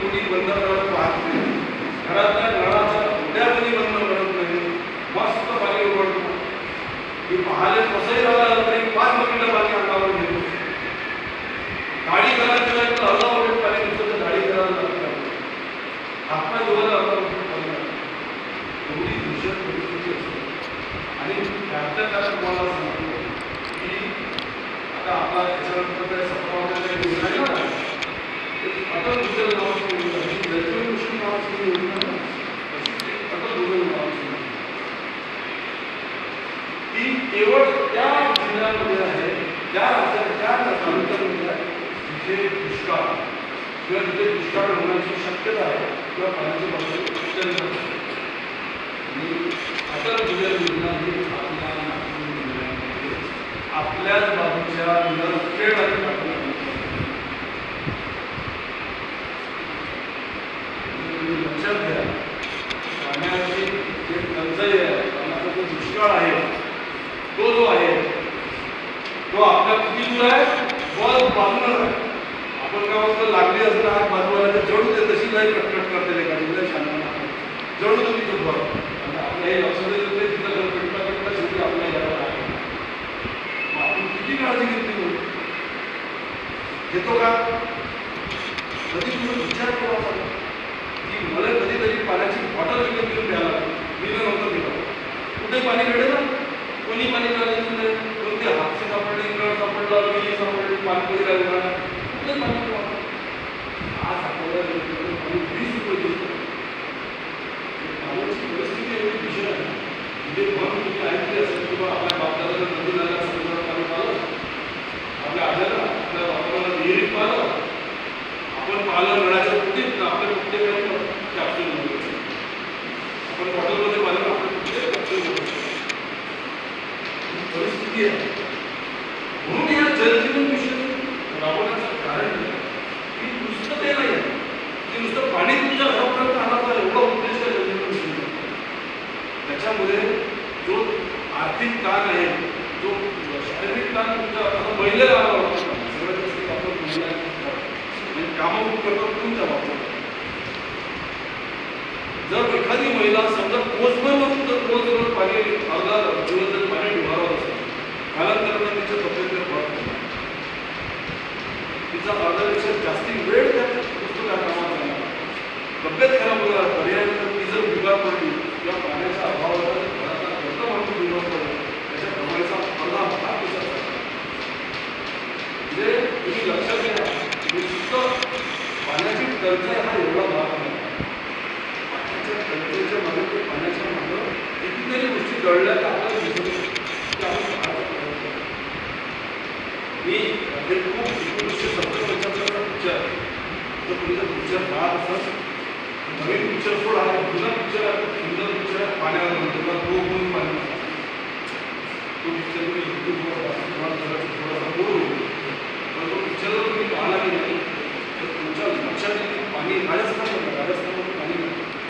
कोणी बंद करत पाहत नाही. घरातल्या नळाच्या उड्या बंद करत नाही. मस्त पाणी उघडतो की पाहाले कसंही राहिलं तरी पाच बकेट पाणी अंगावर घेतो. गाडी करायची नाही तर अर्धा पाणी तर गाडी करायला लागतं. हातपाय धुवायला अर्धा पाणी एवढी भीषण परिस्थिती असते. आणि त्यातल्या त्यात तुम्हाला सांगतो की आता आपला त्याच्यानंतर सत्तावन्न योजना आहे ना अटल भूजल नावाची योजना आहे. जलजीवन मिशन नावाची योजना आहे ना, तशी एक अटल भूजल नावाची योजना आहे. ती केवळ त्या जिल्ह्यामध्ये आहे. त्या राज्यात त्या तालुक्यामध्ये तिथे दुष्काळ. किंवा तिथे दुष्काळ होण्याची शक्यता आहे किंवा पाण्याची पातळी अत्यंत आणि अटल भूजल योजना ही आपल्या नागपूर जिल्ह्यामध्ये आपल्याच बाजूच्या नरखेड आणि पाटणा लक्षात घ्या पाण्याची जे टंचाई आहे पाण्याचा जो दुष्काळ आहे तो जो आहे तो आपल्या किती दूर आहे बॉल बाजूलाच आहे. आपण काय म्हणतो लागली असं आग बाजूला तर जळू दे तशी नाही कटकट करते एखादी का तुला शांत जळू दे तिथून बॉल आणि आपल्या हे लक्ष येत नाही तिथं जर पेटता पेटता शेवटी आपल्या घरात आहे आपण किती काळजी घेतली म्हणून? घेतो का? कधी तुम्ही विचार केला की मला कधीतरी पाण्याची बॉटल सापडली पाणपोळी लागला कुठे पाणी मिळालं? आज आपल्याला पाणी वीस रुपये देतो पाण्याची परिस्थिती एवढी भीषण आहे म्हणजे मग तुम्ही ऐकले असेल किंवा आपल्या बापदादाला नदी नाल्या समुद्रात पाणी पाहिलं आपल्या आल्याला आपल्या बापाला विहिरीत पाहिलं आपण पाहिलं नळाच्या कुठेच आपल्या कुठे काही कॅप्सूल आपण बॉटलमध्ये पाहिलं आपल्या कुठे कॅप्सूल परिस्थिती आहे म्हणून या जलजीवन मिशन राबवण्याचं कारण आहे की नुसतं ते नाही आहे की नुसतं पाणी तुमच्या घरापर्यंत आणायचा एवढा उद्देश आहे जलजीवन मिशन त्याच्यामध्ये जो आर्थिक ताण आहे जो शारीरिक ताण तुमच्या आता महिलेला आला होता. सगळ्यात जास्त आपण महिला म्हणजे कामं खूप करतात तुमच्या बाबतीत. जर एखादी महिला समजा कोसभर तर रोज पाणी अर्धा दिवस जर पाणी डुबारावर असेल कालांतरानं तिच्या तब्येतीवर फरक तिचा अर्ध्यापेक्षा जास्ती वेळ त्या पुस्तकात कामात जाणार तब्येत खराब होणार पर्याय ती जर पडली किंवा पाण्याचा अभाव जर घरातला घरचा माणूस त्याच्या कमाईचा अर्धा भाग दिसत म्हणजे तुम्ही लक्षात घ्या नुसतं पाण्याची टंचाई हा एवढा भाग नाही पाण्याच्या टंचाईच्या मागे ते पाण्याच्या मागं कितीतरी गोष्टी दळल्या तर आपल्याला दिसत मी हे खूप एकोणीसशे सत्तर पंच्याहत्तरचा पिक्चर आहे तर तुम्ही जर पिक्चर पाहत असाल नवीन पिक्चर सोडा जुना पिक्चर आहे. सुंदर पिक्चर पाण्यावर म्हणतो तो पाणी. तो पिक्चर तुम्ही युट्यूबवर